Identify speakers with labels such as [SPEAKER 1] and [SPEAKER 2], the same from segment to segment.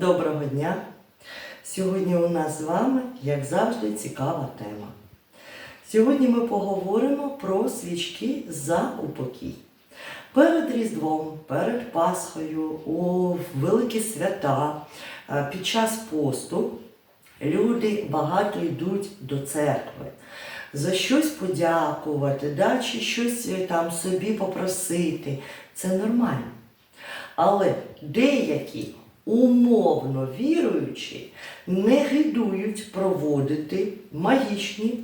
[SPEAKER 1] Доброго дня! Сьогодні у нас з вами, як завжди, цікава тема. Сьогодні ми поговоримо про свічки за упокій. Перед Різдвом, перед Пасхою, у великі свята, е, під час посту люди багато йдуть до церкви. За щось подякувати, да, чи щось е, там собі попросити. Це нормально. Але деякі умовно віруючі не гидують проводити магічні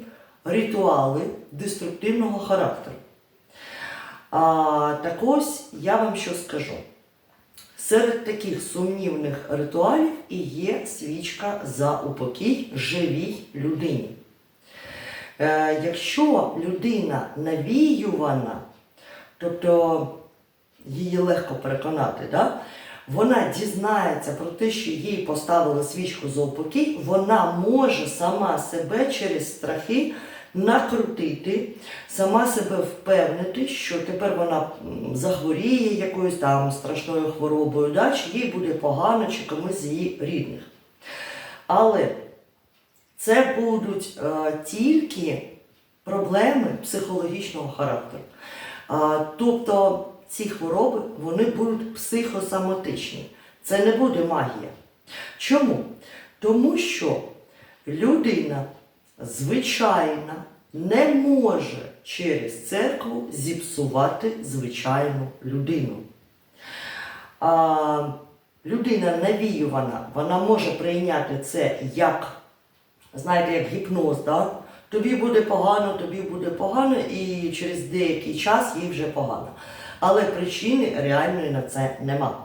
[SPEAKER 1] ритуали деструктивного характеру. А, так ось я вам що скажу. Серед таких сумнівних ритуалів і є свічка за упокій живій людині. Е, якщо людина навіювана, тобто її легко переконати, да? Вона дізнається про те, що їй поставили свічку за упокій, вона може сама себе через страхи накрутити, сама себе впевнити, що тепер вона захворіє якоюсь там страшною хворобою, да? чи їй буде погано, чи комусь з її рідних. Але це будуть е, тільки проблеми психологічного характеру. А, тобто ці хвороби вони будуть психосоматичні. Це не буде магія. Чому? Тому що людина звичайна не може через церкву зіпсувати звичайну людину. А, людина навіювана, вона може прийняти це як, знаєте, як гіпноз. Да? Тобі буде погано, тобі буде погано, і через деякий час їй вже погано. Але причини реальної на це нема.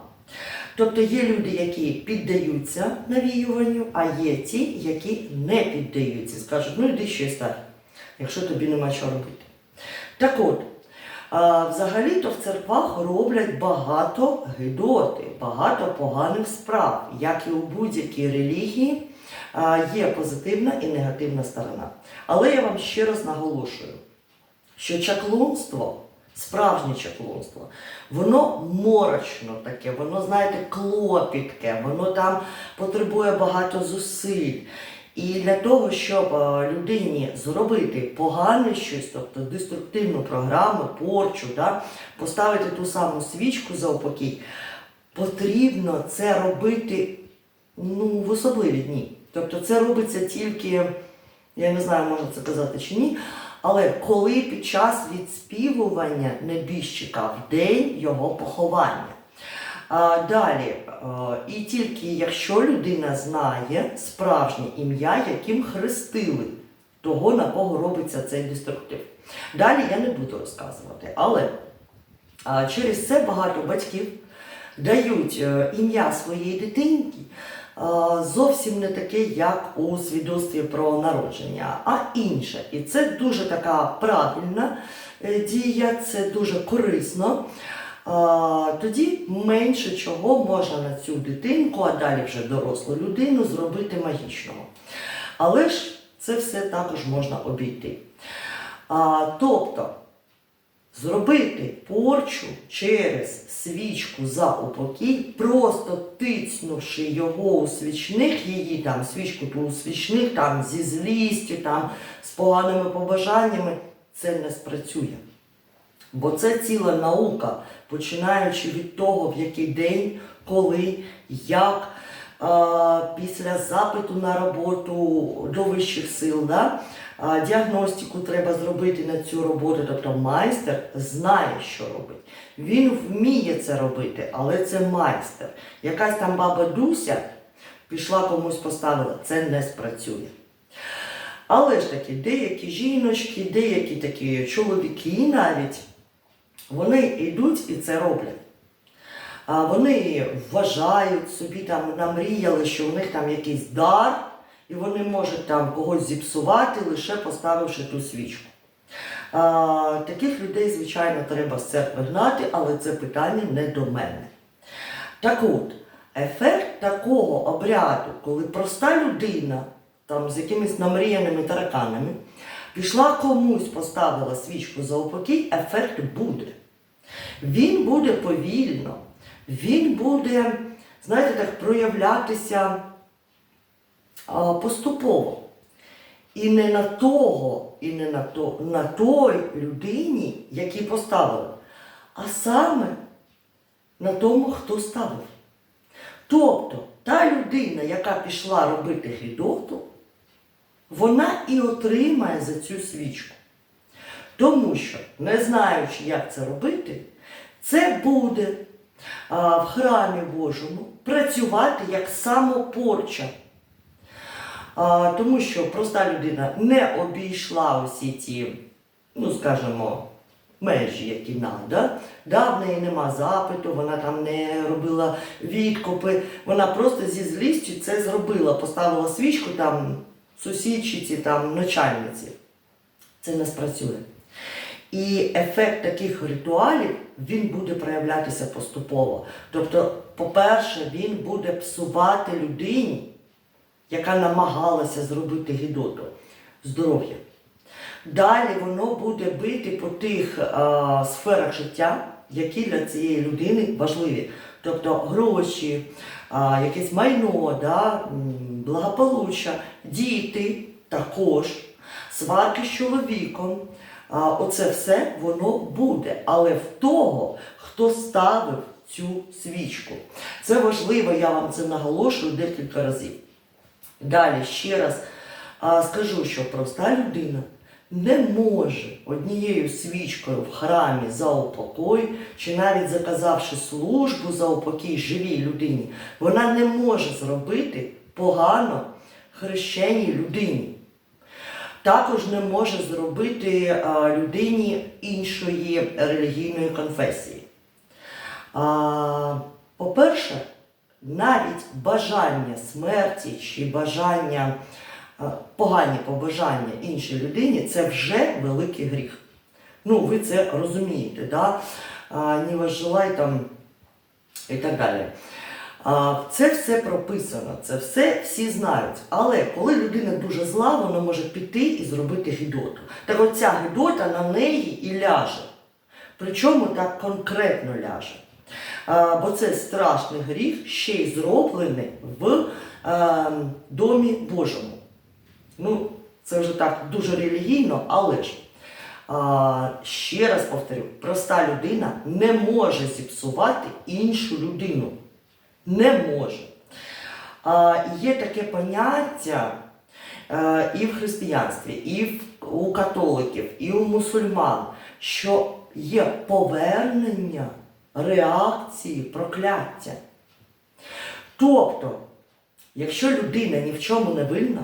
[SPEAKER 1] Тобто є люди, які піддаються навіюванню, а є ті, які не піддаються. Скажуть, ну йди ще стар, якщо тобі нема що робити. Так от, взагалі-то в церквах роблять багато гидоти, багато поганих справ, як і у будь-якій релігії. Є позитивна і негативна сторона. Але я вам ще раз наголошую, що чаклунство, справжнє чаклунство, воно морочно таке, воно, знаєте, клопітке, воно там потребує багато зусиль. І для того, щоб е, людині зробити погане щось, тобто деструктивну програму, порчу, да, поставити ту саму свічку за упокій, потрібно це робити ну, в особливі дні. Тобто це робиться тільки, я не знаю, можна це казати чи ні, але коли під час відспівування небіжчика в день його поховання. А, далі, і тільки якщо людина знає справжнє ім'я, яким хрестили того, на кого робиться цей деструктив. Далі я не буду розказувати, але через це багато батьків дають е, ім'я своєї дитинки зовсім не таке, як у свідоцтві про народження, а інше. І це дуже така правильна е, дія, це дуже корисно. Тоді менше чого можна на цю дитинку, а далі вже дорослу людину зробити магічного. Але ж це все також можна обійти. Тобто зробити порчу через свічку за упокій, просто тицнувши його у свічних, її там свічку ту у свічних, там зі злістю, там з поганими побажаннями, це не спрацює. Бо це ціла наука, починаючи від того, в який день, коли, як, після запиту на роботу до вищих сил, да? Діагностику треба зробити на цю роботу. Тобто майстер знає, що робить. Він вміє це робити, але це майстер. Якась там баба Дуся пішла комусь поставила, це не спрацює. Але ж таки, деякі жіночки, деякі такі чоловіки навіть, вони йдуть і це роблять. Вони вважають собі там, намріяли, що у них там якийсь дар, і вони можуть там когось зіпсувати, лише поставивши ту свічку. А, таких людей, звичайно, треба з церкви гнати, але це питання не до мене. Так от, ефект такого обряду, коли проста людина, там з якимись намріяними тараканами, пішла комусь, поставила свічку за упокій, ефект буде. Він буде повільно, він буде знаєте, так проявлятися поступово. І не на того, і не на, то, на той людині, який поставили, а саме на тому, хто ставив. Тобто та людина, яка пішла робити гідоту, вона і отримає за цю свічку. Тому що, не знаючи, як це робити, це буде а, в храмі Божому працювати як самопорча. Тому що проста людина не обійшла усі ці, ну скажімо, межі, які треба. Да, в неї нема запиту, вона там не робила відкопи, вона просто зі злістю це зробила, поставила свічку там сусідчиці, там начальниці. Це не спрацює. І ефект таких ритуалів він буде проявлятися поступово. Тобто, по-перше, він буде псувати людині, яка намагалася зробити гідоту, здоров'я. Далі воно буде бити по тих а, сферах життя, які для цієї людини важливі. Тобто гроші, а, якесь майно, да, благополуччя, діти також, сварки з чоловіком. А, оце все воно буде, але в того, хто ставив цю свічку. Це важливо, я вам це наголошую декілька разів. Далі ще раз скажу, що проста людина не може однією свічкою в храмі за упокой, чи навіть заказавши службу за упокій живій людині, вона не може зробити погано хрещеній людині. Також не може зробити людині іншої релігійної конфесії. По-перше, навіть бажання смерті чи бажання, погані побажання іншій людині це вже великий гріх. Ну, ви це розумієте, да? Не вас желай там і так далі. Це все прописано, це все всі знають. Але коли людина дуже зла, вона може піти і зробити гідоту. Так от ця гідота на неї і ляже. Причому так конкретно ляже. А, бо це страшний гріх, ще й зроблений в е, домі Божому. Ну, це вже так дуже релігійно, але ж. А, ще раз повторю, проста людина не може зіпсувати іншу людину. Не може. Є таке поняття е, і в християнстві, і у католиків, і у мусульман, що є повернення реакції прокляття. Тобто, якщо людина ні в чому не винна,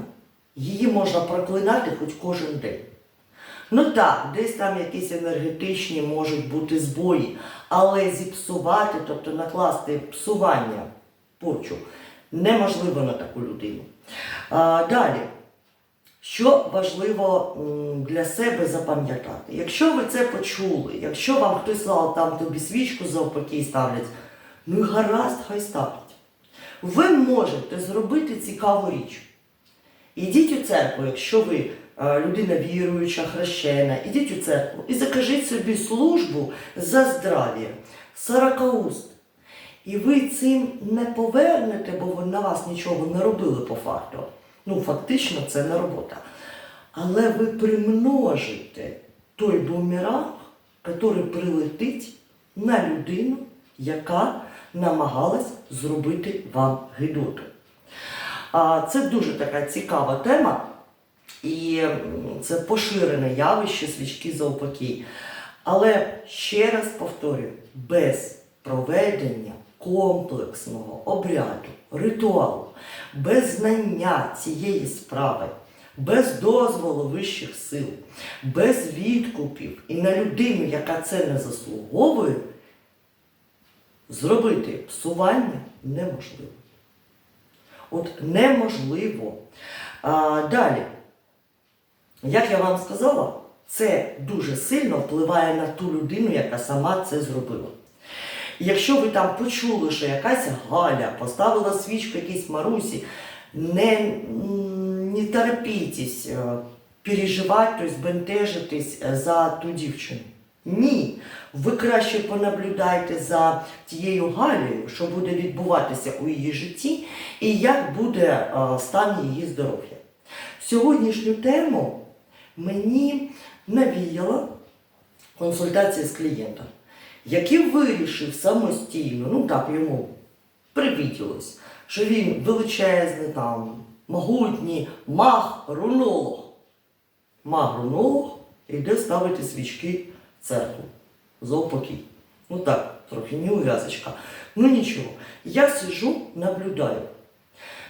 [SPEAKER 1] її можна проклинати хоч кожен день. Ну так, десь там якісь енергетичні можуть бути збої, але зіпсувати, тобто накласти псування порчу, неможливо на таку людину. А, далі, що важливо для себе запам'ятати? Якщо ви це почули, якщо вам хтось сказав, там тобі свічку за упокій ставлять, ну і гаразд, хай ставлять. Ви можете зробити цікаву річ. Ідіть у церкву, якщо ви е, людина віруюча, хрещена, ідіть у церкву і закажіть собі службу за здрав'я, сорокауст. І ви цим не повернете, бо на вас нічого не робили по факту. Ну, фактично, це не робота. Але ви примножите той бумеранг, який прилетить на людину, яка намагалась зробити вам гидоту. Це дуже така цікава тема, і це поширене явище свічки за упокій. Але ще раз повторюю, без проведення комплексного обряду, ритуалу, без знання цієї справи, без дозволу вищих сил, без відкупів і на людину, яка це не заслуговує, зробити псування неможливо. От неможливо. А, далі, як я вам сказала, це дуже сильно впливає на ту людину, яка сама це зробила. Якщо ви там почули, що якась Галя поставила свічку якійсь Марусі, не, не терпітесь, е, переживати, тобто збентежитись е, за ту дівчину. Ні. Ви краще понаблюдайте за тією Галею, що буде відбуватися у її житті, і як буде е, стан її здоров'я. Сьогоднішню тему мені навіяла консультація з клієнтом, який вирішив самостійно, ну так йому привіділось, що він величезний там, могутній маг, рунолог. Маг рунолог йде ставити свічки в церкву. Заупокій. Ну так, трохи неув'язочка. Ну нічого. Я сижу, наблюдаю.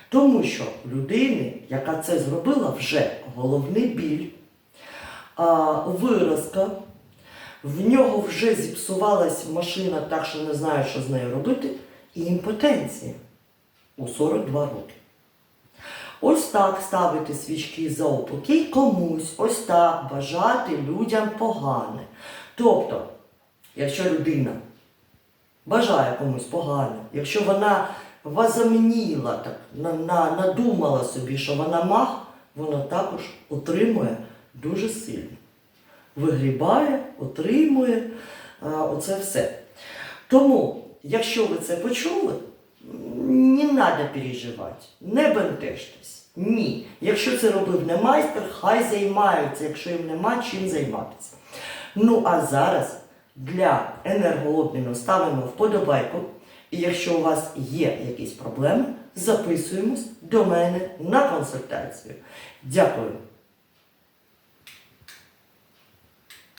[SPEAKER 1] Тому що людини, яка це зробила, вже головний біль, а, виразка, в нього вже зіпсувалась машина так, що не знає, що з нею робити, і імпотенція у 42 роки. Ось так ставити свічки за упокій комусь, ось так бажати людям погане. Тобто, якщо людина бажає комусь погане, якщо вона возомніла, так, на, на, надумала собі, що вона маг, вона також отримує дуже сильно. Вигрібає, отримує а, оце все. Тому, якщо ви це почули, не треба переживати, не бентежтесь. Ні. Якщо це робив не майстер, хай займаються, якщо їм нема чим займатися. Ну а зараз для енергообміну ставимо вподобайку. І якщо у вас є якісь проблеми, записуємось до мене на консультацію. Дякую.